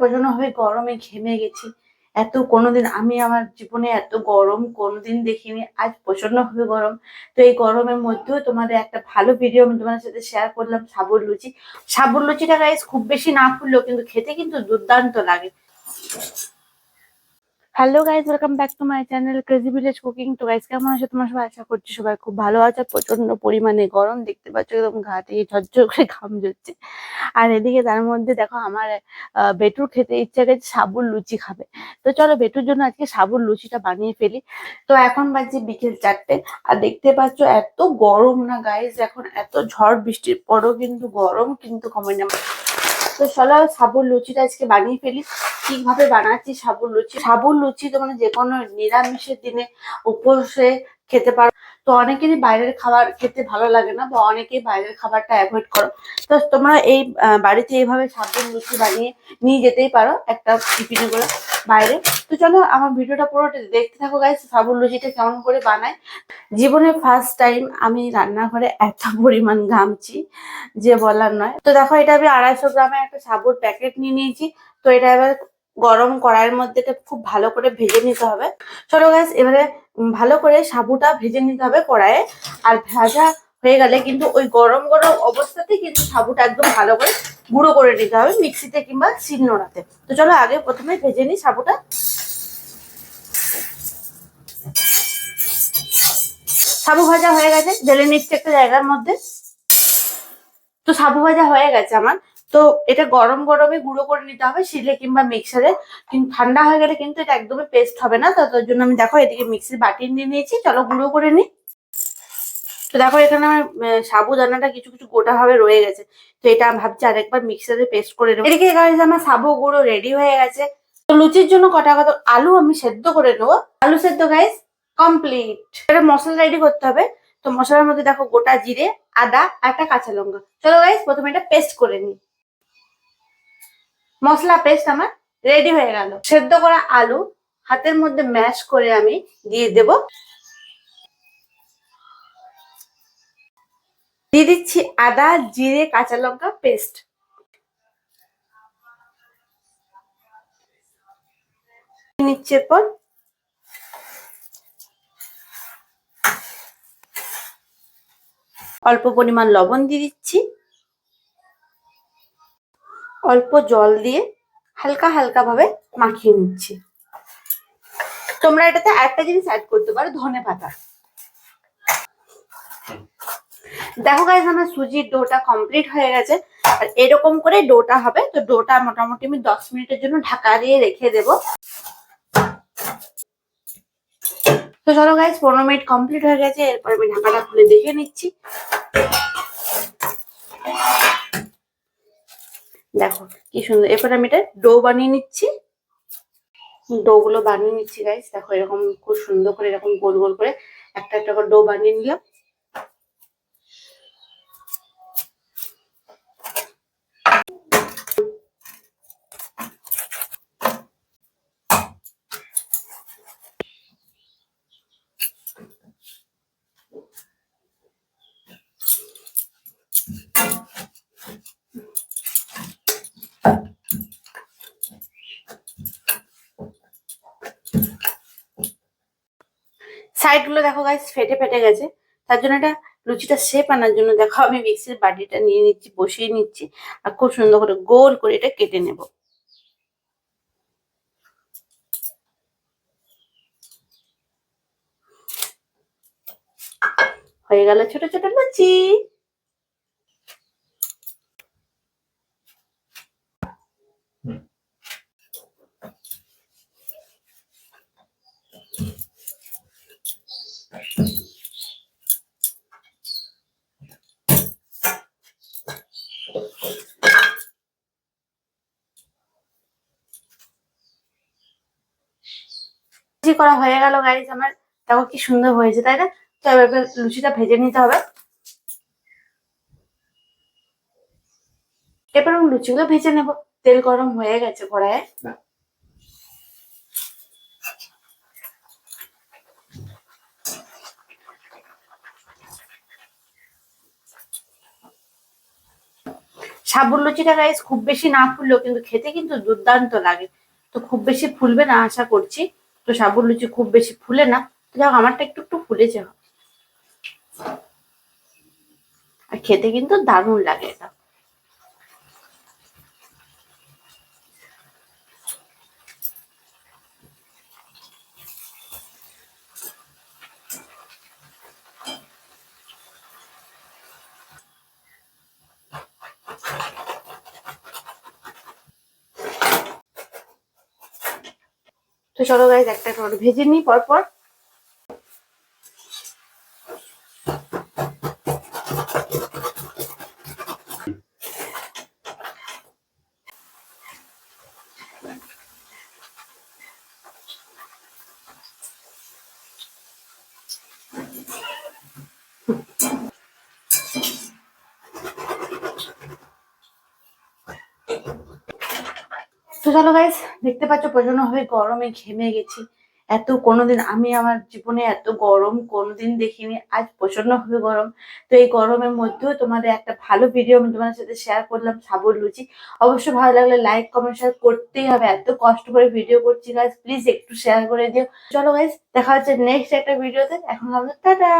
প্রচণ্ড ভাবে গরমে ঘেমে গেছি। এত কোনোদিন আমি আমার জীবনে এত গরম কোনোদিন দেখিনি, আজ প্রচণ্ড ভাবে গরম। তো এই গরমের মধ্যেও তোমাদের একটা ভালো ভিডিও আমি তোমাদের সাথে শেয়ার করলাম, সাবুর লুচি। সাবুর লুচিটা গাইস খুব বেশি না ফুললেও কিন্তু খেতে কিন্তু দুর্দান্ত লাগে। Hello guys welcome back to my channel crazy village cooking তো গাইজ কেমন আছে? তোমার সবাই আশা করছি সবাই খুব ভালো আছে। প্রচণ্ড পরিমাণে গরম, দেখতে পাচ্ছ একদম ঘা থেকে ঝরঝর করে ঘাম ঝরছে। আর এদিকে তার মধ্যে দেখো, আমার বেটুর খেতে ইচ্ছা গেছে সাবুর লুচি খাবে। তো চলো, বেটুর জন্য আজকে সাবুর লুচিটা বানিয়ে ফেলি। তো এখন বাজছে বিকেল চারটে, আর দেখতে পাচ্ছ এত গরম না গাইজ এখন এত ঝড় বৃষ্টির পরও কিন্তু গরম, কিন্তু কমে না তো চলো সাবুর লুচিটা আজকে বানিয়ে ফেলি। কীভাবে বানাচ্ছি সাবুর লুচি? সাবুর লুচি তোমরা যে কোনো নিরামিষের দিনে উপসে খেতে পারো। তো অনেকেরই বাইরের খাবার খেতে ভালো লাগে না, বা অনেকেই বাইরের খাবারটা অ্যাভয়েড করো। তো তোমরা এই বাড়িতে এইভাবে সাবুর লুচি বানিয়ে নিয়ে যেতেই পারো একটা টিফিনে করে। বাইরে। তো চলো, আমার ভিডিওটা পুরোটা দেখতে থাকো গাইস সাবুর লুচিটা কেমন করে বানাই জীবনে ফার্স্ট টাইম আমি রান্নাঘরে এত পরিমাণ ঘামছি যে বলার নয়। তো দেখো, এটা আমি আড়াইশো গ্রামের একটা সাবুর প্যাকেট নিয়ে নিয়েছি। তো এটা এবার গরম কড়াইয়ের মধ্যে এটা খুব ভালো করে ভেজে নিতে হবে। চলো গাছ এবারে ভালো করে সাবুটা ভেজে নিতে হবে কড়াইয়ে। আর ভাজা হয়ে গেলে কিন্তু ওই গরম গরম অবস্থাতে কিন্তু সাবুটা একদম ভালো করে গুঁড়ো করে নিতে হবে মিক্সিতে কিংবা শিলনোড়াতে তো চলো আগে প্রথমে ভেজে নিই সাবুটা। সাবু ভাজা হয়ে গেছে, ঢেলে নিচ্ছে একটা জায়গার মধ্যে। তো সাবু ভাজা হয়ে গেছে আমার। তো এটা গরম গরমে গুঁড়ো করে নিতে হবে শিলে কিংবা মিক্সারে। কিন্তু ঠান্ডা হয়ে গেলে কিন্তু এটা একদমই পেস্ট হবে না, তো তার জন্য আমি দেখো এদিকে মিক্সির বাটি নিয়ে নিয়েছি। চলো গুঁড়ো করে নিই। তো দেখো, এখানে আমার সাবুদানাটা কিছু কিছু গোটা ভাবে রয়ে গেছে। তো এটা ভাবছি আরেকবার মিক্সারে পেস্ট করে নেব। এদিকে গাইজ আমার সাবু গুঁড়ো রেডি হয়ে গেছে। তো লুচির জন্য কটা কত আলু আমি সেদ্ধ করে নেব। আলু সেদ্ধ গাইজ কমপ্লিট এটা মশলা রেডি করতে হবে। তো মশলার মধ্যে দেখো গোটা জিরে, আদা আর একটা কাঁচা লঙ্কা। চলো গাইজ প্রথমে এটা পেস্ট করে নিই। মশলা পেস্ট আমার রেডি হয়ে গেল। সেদ্ধ করা আলু হাতের মধ্যে ম্যাশ করে আমি দিয়ে দেব। দিয়ে দিচ্ছি আদা, জিরে, কাঁচা লঙ্কা পেস্ট নিচ্ছে এরপর অল্প পরিমাণ লবণ দিয়ে দিচ্ছি। অল্প জল দিয়ে হালকা হালকা ভাবে মাখিয়ে নিচ্ছি। তোমরা এটাতে একটা জিনিস অ্যাড করতে পারো ধনে পাতা দেখো গাইজ আমার সুজির ডোটা কমপ্লিট হয়ে গেছে। আর এরকম করে ডোটা হবে, তো ডোটা মোটামুটি আমি দশ মিনিটের জন্য ঢাকা দিয়ে রেখে দেব। তো চলো গাইজ পনেরো মিনিট কমপ্লিট হয়ে গেছে, এরপর আমি ঢাকাটা খুলে দেখে নিচ্ছি। দেখো কি সুন্দর, এরপর আমি এটা ডো বানিয়ে নিচ্ছি। ডো গুলো বানিয়ে নিচ্ছি গাইস দেখো এরকম খুব সুন্দর করে, এরকম গোল গোল করে একটা একটা করে ডো বানিয়ে নিলাম। সাইডগুলো দেখো গাইস ফেটে ফেটে গেছে। তার জন্য এটা লুচিটা শেপ আনার জন্য দেখো, আমি মিক্সির বাটিটা নিয়ে নিচ্ছি, বসিয়ে নিচ্ছি। আর খুব সুন্দর করে গোল করে এটা কেটে নেব। হয়ে গেল ছোট ছোট লুচি। লুচি করা হয়ে গেল গাইজ আমার দেখো কি সুন্দর হয়েছে, তাই না? তো এবার লুচিটা ভেজে নিতে হবে। এবার লুচিগুলো ভেজে নেব। তেল গরম হয়ে গেছে কড়াইয়ে। সাবুর লুচিটা গাইস খুব বেশি না ফুললেও কিন্তু খেতে কিন্তু দুর্দান্ত লাগে। তো খুব বেশি ফুলবে না, আশা করছি। তো সাবুর লুচি খুব বেশি ফুলে না। যাক, আমারটা একটু একটু ফুলেছে। আর খেতে কিন্তু দারুণ লাগে এটা। তো চলো গাইজ একটা করে ভেজে নিই পরপর। চলো গাইজ দেখতে পাচ্ছ প্রচণ্ড ভাবে গরমে ঘেমে গেছি। এত কোনোদিন আমি আমার জীবনে এত গরম কোনোদিন দেখিনি, আজ প্রচণ্ড ভাবে গরম। তো এই গরমের মধ্যেও তোমাদের একটা ভালো ভিডিও আমি তোমাদের সাথে শেয়ার করলাম, সাবুর লুচি। অবশ্যই ভালো লাগলে লাইক কমেন্ট শেয়ার করতেই হবে। এত কষ্ট করে ভিডিও করছি গাইজ প্লিজ একটু শেয়ার করে দিও। চলো গাইজ দেখা হচ্ছে নেক্সট একটা ভিডিওতে এখন আমাদের, টাটা!